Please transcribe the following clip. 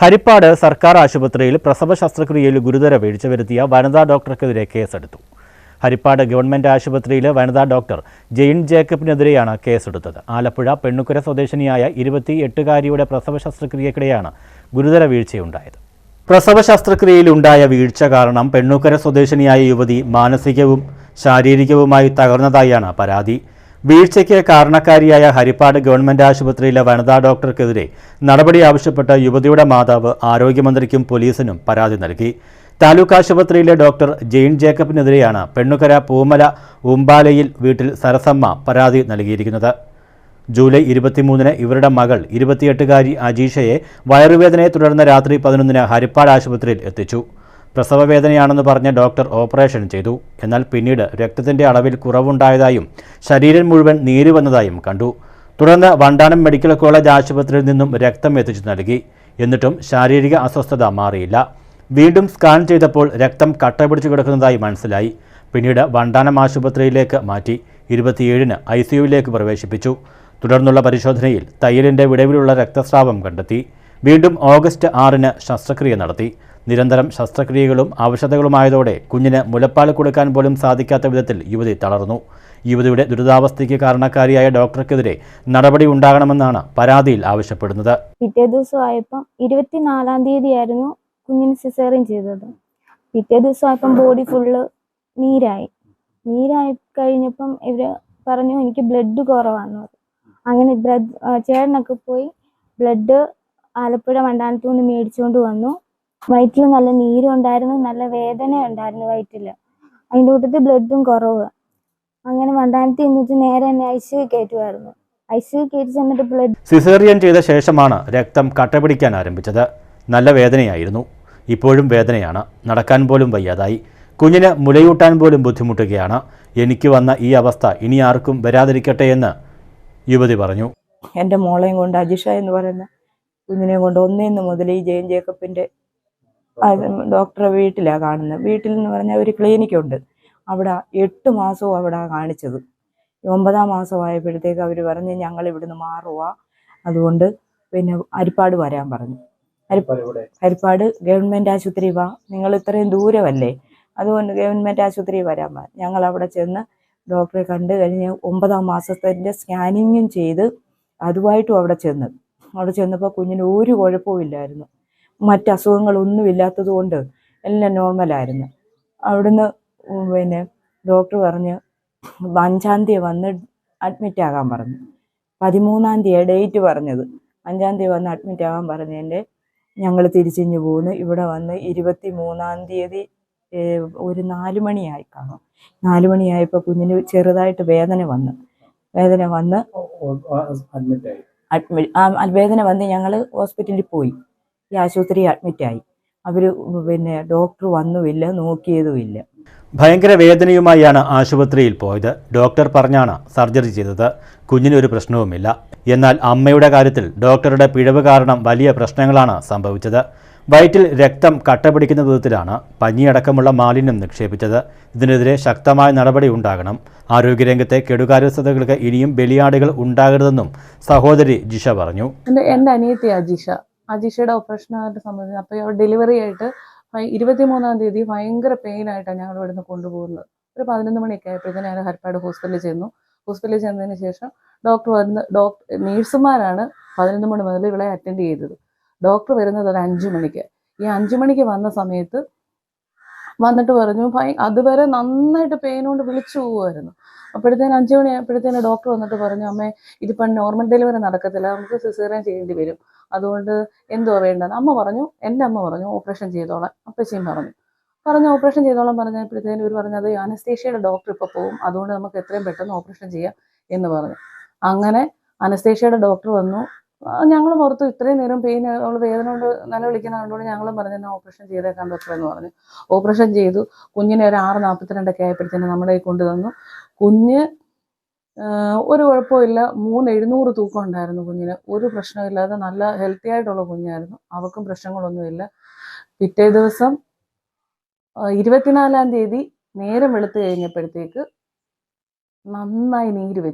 ഹരിപ്പാട് സർക്കാർ ആശുപത്രിയിൽ പ്രസവ ശസ്ത്രക്രിയയിൽ ഗുരുതര വീഴ്ച വരുത്തിയ വനിതാ ഡോക്ടർക്കെതിരെ കേസെടുത്തു. ഹരിപ്പാട് ഗവൺമെന്റ് ആശുപത്രിയിലെ വനിതാ ഡോക്ടർ ജെയിൻ ജേക്കബിനെതിരെയാണ് കേസെടുത്തത്. ആലപ്പുഴ പെണ്ണുക്കര സ്വദേശിനിയായ ഇരുപത്തി എട്ടുകാരിയുടെ പ്രസവ ശസ്ത്രക്രിയക്കിടെയാണ് ഗുരുതര വീഴ്ചയുണ്ടായത്. പ്രസവ ശസ്ത്രക്രിയയിലുണ്ടായ വീഴ്ച കാരണം പെണ്ണുക്കര സ്വദേശിനിയായ യുവതി മാനസികവും ശാരീരികവുമായി തകർന്നതായാണ് പരാതി. വീഴ്ചയ്ക്ക് കാരണക്കാരിയായ ഹരിപ്പാട് ഗവൺമെന്റ് ആശുപത്രിയിലെ വനിതാ ഡോക്ടർക്കെതിരെ നടപടി ആവശ്യപ്പെട്ട് യുവതിയുടെ മാതാവ് ആരോഗ്യമന്ത്രിക്കും പോലീസിനും പരാതി നൽകി. താലൂക്ക് ആശുപത്രിയിലെ ഡോക്ടർ ജെയിൻ ജേക്കബിനെതിരെയാണ് പെണ്ണുകര പൂമല ഉമ്പാലയിൽ വീട്ടിൽ സരസമ്മ പരാതി നൽകിയിരിക്കുന്നത്. ജൂലൈ ഇരുപത്തിമൂന്നിന് ഇവരുടെ മകൾ ഇരുപത്തിയെട്ടുകാരി അജീഷയെ വയറുവേദനയെ തുടർന്ന് രാത്രി പതിനൊന്നിന് ഹരിപ്പാട് ആശുപത്രിയിൽ എത്തിച്ചു. പ്രസവവേദനയാണെന്ന് പറഞ്ഞ് ഡോക്ടർ ഓപ്പറേഷൻ ചെയ്തു. എന്നാൽ പിന്നീട് രക്തത്തിന്റെ അളവിൽ കുറവുണ്ടായതായും ശരീരം മുഴുവൻ നീര് വന്നതായും കണ്ടു. തുടർന്ന് വണ്ടാനം മെഡിക്കൽ കോളേജ് ആശുപത്രിയിൽ നിന്നും രക്തം എത്തിച്ചു നൽകി. എന്നിട്ടും ശാരീരിക അസ്വസ്ഥത മാറിയില്ല. വീണ്ടും സ്കാൻ ചെയ്തപ്പോൾ രക്തം കട്ട പിടിച്ചു കിടക്കുന്നതായി മനസ്സിലായി. പിന്നീട് വണ്ടാനം ആശുപത്രിയിലേക്ക് മാറ്റി ഇരുപത്തിയേഴിന് ഐ സിയുവിലേക്ക് പ്രവേശിപ്പിച്ചു. തുടർന്നുള്ള പരിശോധനയിൽ തയ്യലിന്റെ വിടവിലുള്ള രക്തസ്രാവം കണ്ടെത്തി. വീണ്ടും ഓഗസ്റ്റ് ആറിന് ശസ്ത്രക്രിയ നടത്തി. നിരന്തരം ശസ്ത്രക്രിയകളും ഔഷധങ്ങളുമായതോടെ കുഞ്ഞിന് മുലപ്പാൽ കൊടുക്കാൻ പോലും സാധിക്കാത്ത വിധത്തിൽ യുവതി തളർന്നു. യുവതിയുടെ ദുരിതാവസ്ഥയ്ക്ക് കാരണക്കാരിയായ ഡോക്ടർക്കെതിരെ നടപടി ഉണ്ടാകണമെന്നാണ് പരാതിയിൽ ആവശ്യപ്പെടുന്നത്. പിറ്റേ ദിവസം ആയപ്പം ഇരുപത്തിനാലാം തീയതി ആയിരുന്നു കുഞ്ഞിന് സിസേറിയൻ ചെയ്തത്. പിറ്റേ ദിവസം ആയപ്പം ബോഡി ഫുള്ള് നീരായി. നീരായി കഴിഞ്ഞപ്പം ഇവർ പറഞ്ഞു എനിക്ക് ബ്ലഡ് കുറവാന്ന് പറഞ്ഞു. അങ്ങനെ ബ്ലഡ് ചേട്ടനൊക്കെ പോയി ബ്ലഡ് ആലപ്പുഴ മണ്ടാനത്തു നിന്ന് മേടിച്ചുകൊണ്ട് വന്നു. വയറ്റിൽ നല്ല നീരും ഉണ്ടായിരുന്നു നല്ല വേദന ഉണ്ടായിരുന്നു വയറ്റിൽ അതിന്റെ കൂട്ടത്തിൽ ബ്ലഡും കുറവ്. അങ്ങനെ മണ്ടാനത്തി എന്നിട്ട് നേരെ തന്നെ ഐ സി കയറ്റുമായിരുന്നു. ഐ സി കയറ്റി ചെന്നിട്ട് ബ്ലഡ് സിസേറിയൻ ചെയ്ത ശേഷമാണ് രക്തം കട്ടപിടിക്കാൻ ആരംഭിച്ചത്. നല്ല വേദനയായിരുന്നു. ഇപ്പോഴും വേദനയാണ്. നടക്കാൻ പോലും വയ്യാതായി. കുഞ്ഞിന് മുലയൂട്ടാൻ പോലും ബുദ്ധിമുട്ടുകയാണ്. എനിക്ക് വന്ന ഈ അവസ്ഥ ഇനി ആർക്കും വരാതിരിക്കട്ടെ എന്ന് യുവതി പറഞ്ഞു. എന്റെ മോളെയും കൊണ്ട് അജിഷ എന്ന് പറയുന്ന കുഞ്ഞിനെയും കൊണ്ട് ഒന്നേന്ന് മുതൽ ഈ ജയൻ ജേക്കബിന്റെ ഡോക്ടറെ വീട്ടിലാണ് കാണുന്നത്. വീട്ടിൽ എന്ന് പറഞ്ഞാൽ ഒരു ക്ലിനിക്കുണ്ട്. അവിടെ എട്ട് മാസവും അവിടെ കാണിച്ചത്. ഒമ്പതാം മാസം ആയപ്പോഴത്തേക്ക് അവർ പറഞ്ഞ് ഞങ്ങൾ ഇവിടുന്ന് മാറുക അതുകൊണ്ട് പിന്നെ ഹരിപ്പാട് വരാൻ പറഞ്ഞു. ഹരിപ്പാട് ഗവൺമെന്റ് ആശുപത്രി വാ. നിങ്ങൾ ഇത്രയും ദൂരമല്ലേ? അതുകൊണ്ട് ഗവൺമെന്റ് ആശുപത്രി വരാൻ പറഞ്ഞു. ഞങ്ങൾ അവിടെ ചെന്ന് ഡോക്ടറെ കണ്ട് കഴിഞ്ഞ് ഒമ്പതാം മാസത്തിന്റെ സ്കാനിങ്ങും ചെയ്ത് അതുമായിട്ടും അവിടെ ചെന്ന്. അവിടെ ചെന്നപ്പോൾ കുഞ്ഞിന് ഒരു കുഴപ്പവും ഇല്ലായിരുന്നു. മറ്റ് അസുഖങ്ങളൊന്നും ഇല്ലാത്തത് കൊണ്ട് എല്ലാം നോർമലായിരുന്നു. അവിടുന്ന് പിന്നെ ഡോക്ടർ പറഞ്ഞ് അഞ്ചാം തീയതി വന്ന് അഡ്മിറ്റ് ആകാൻ പറഞ്ഞു. പതിമൂന്നാം തീയതി ഡേറ്റ് പറഞ്ഞത്. അഞ്ചാം തീയതി വന്ന് അഡ്മിറ്റ് ആകാൻ പറഞ്ഞതിന്റെ ഞങ്ങൾ തിരിച്ചിഞ്ഞ് പോന്നു. ഇവിടെ വന്ന് ഇരുപത്തി മൂന്നാം തീയതി ഒരു നാല് മണിയായി കാണും. നാല് മണിയായപ്പോൾ കുഞ്ഞിന് ചെറുതായിട്ട് വേദന വന്ന്. വേദന വന്ന് അഡ്മിറ്റ് വേദന വന്ന് ഞങ്ങൾ ഹോസ്പിറ്റലിൽ പോയി. ഈ ആശുപത്രി അഡ്മിറ്റായി അവർ പിന്നെ ഡോക്ടർ വന്നുമില്ല നോക്കിയതുമില്ല. ഭയങ്കര വേദനയുമായാണ് ആശുപത്രിയിൽ പോയത്. ഡോക്ടർ പറഞ്ഞാണ് സർജറി ചെയ്തത്. കുഞ്ഞിനൊരു പ്രശ്നവുമില്ല. എന്നാൽ അമ്മയുടെ കാര്യത്തിൽ ഡോക്ടറുടെ പിഴവ് കാരണം വലിയ പ്രശ്നങ്ങളാണ് സംഭവിച്ചത്. വയറ്റിൽ രക്തം കട്ട പിടിക്കുന്ന വിധത്തിലാണ് പഞ്ഞിയടക്കമുള്ള മാലിന്യം നിക്ഷേപിച്ചത്. ഇതിനെതിരെ ശക്തമായ നടപടി ഉണ്ടാകണം. ആരോഗ്യരംഗത്തെ കെടുകാര്യസ്ഥതകൾക്ക് ഇനിയും ബലിയാടുകൾ ഉണ്ടാകരുതെന്നും സഹോദരി ജിഷ പറഞ്ഞു. എന്റെ അനിയത്തിയാ ജിഷ. അജീഷ അജീഷയുടെ ഓപ്പറേഷനായിട്ട് സംബന്ധിച്ച് അപ്പോൾ ഡെലിവറി ആയിട്ട് ഇരുപത്തിമൂന്നാം തീയതി ഭയങ്കര പെയിൻ ആയിട്ടാണ് ഞങ്ങൾ ഇവിടുന്ന് കൊണ്ടുപോകുന്നത്. ഒരു പതിനൊന്ന് മണിയൊക്കെ ആയപ്പോഴത്തേനും ഞാൻ ഹരിപ്പാട് ഹോസ്പിറ്റലിൽ ചെന്നു. ഹോസ്പിറ്റലിൽ ചെന്നതിന് ശേഷം ഡോക്ടർ വരുന്ന ഡോക്ടർ നേഴ്സുമാരാണ് പതിനൊന്ന് മണി മുതൽ ഇവളെ അറ്റൻഡ് ചെയ്തത്. ഡോക്ടർ വരുന്നത് ഒരു അഞ്ച് മണിക്ക്. ഈ അഞ്ച് മണിക്ക് വന്ന സമയത്ത് വന്നിട്ട് പറഞ്ഞു അതുവരെ നന്നായിട്ട് പെയിൻ കൊണ്ട് വിളിച്ചു പോകുമായിരുന്നു അപ്പോഴത്തേനും അഞ്ചു മണി ആയപ്പോഴത്തേനും ഡോക്ടർ വന്നിട്ട് പറഞ്ഞു അമ്മേ ഇതിപ്പം നോർമൽ ഡെലിവറി നടക്കത്തില്ല. നമുക്ക് സിസേറിയൻ ചെയ്യേണ്ടി വരും. അതുകൊണ്ട് എന്തുവാ വേണ്ടത് അമ്മ പറഞ്ഞു എന്റെ അമ്മ പറഞ്ഞു ഓപ്പറേഷൻ ചെയ്തോളാം. അപ്പച്ചിയും പറഞ്ഞു. പറഞ്ഞു ഓപ്പറേഷൻ ചെയ്തോളാം പറഞ്ഞപ്പോഴത്തേനും ഇവർ പറഞ്ഞത് അനസ്തേഷ്യയുടെ ഡോക്ടർ ഇപ്പോൾ പോകും അതുകൊണ്ട് നമുക്ക് എത്രയും പെട്ടെന്ന് ഓപ്പറേഷൻ ചെയ്യാം എന്ന് പറഞ്ഞു. അങ്ങനെ അനസ്തേഷ്യയുടെ ഡോക്ടർ വന്നു. ഞങ്ങൾ പുറത്ത് ഇത്രയും നേരം പെയിൻ അവൾ വേദന കൊണ്ട് നിലവിളിക്കുന്ന കണ്ടുകൊണ്ട് ഞങ്ങളും പറഞ്ഞു തന്നെ ഓപ്പറേഷൻ ചെയ്തേക്കാൻ ഡോക്ടർ എന്ന് പറഞ്ഞു. ഓപ്പറേഷൻ ചെയ്തു. കുഞ്ഞിനെ ഒരു ആറ് നാൽപ്പത്തിരണ്ടൊക്കെ ആയപ്പോഴത്തേനും നമ്മുടെ കയ്യിൽ കൊണ്ടുവന്നു കുഞ്ഞ് ഒരു കുഴപ്പമില്ല മൂന്ന് എഴുന്നൂറ് തൂക്കം ഉണ്ടായിരുന്നു കുഞ്ഞിന്. ഒരു പ്രശ്നമില്ലാതെ നല്ല ഹെൽത്തി ആയിട്ടുള്ള കുഞ്ഞായിരുന്നു. അവൾക്കും പ്രശ്നങ്ങളൊന്നുമില്ല. പിറ്റേ ദിവസം ഇരുപത്തിനാലാം തീയതി നേരം വെളുത്ത് കഴിഞ്ഞപ്പോഴത്തേക്ക് നന്നായി നീര് വെച്ചു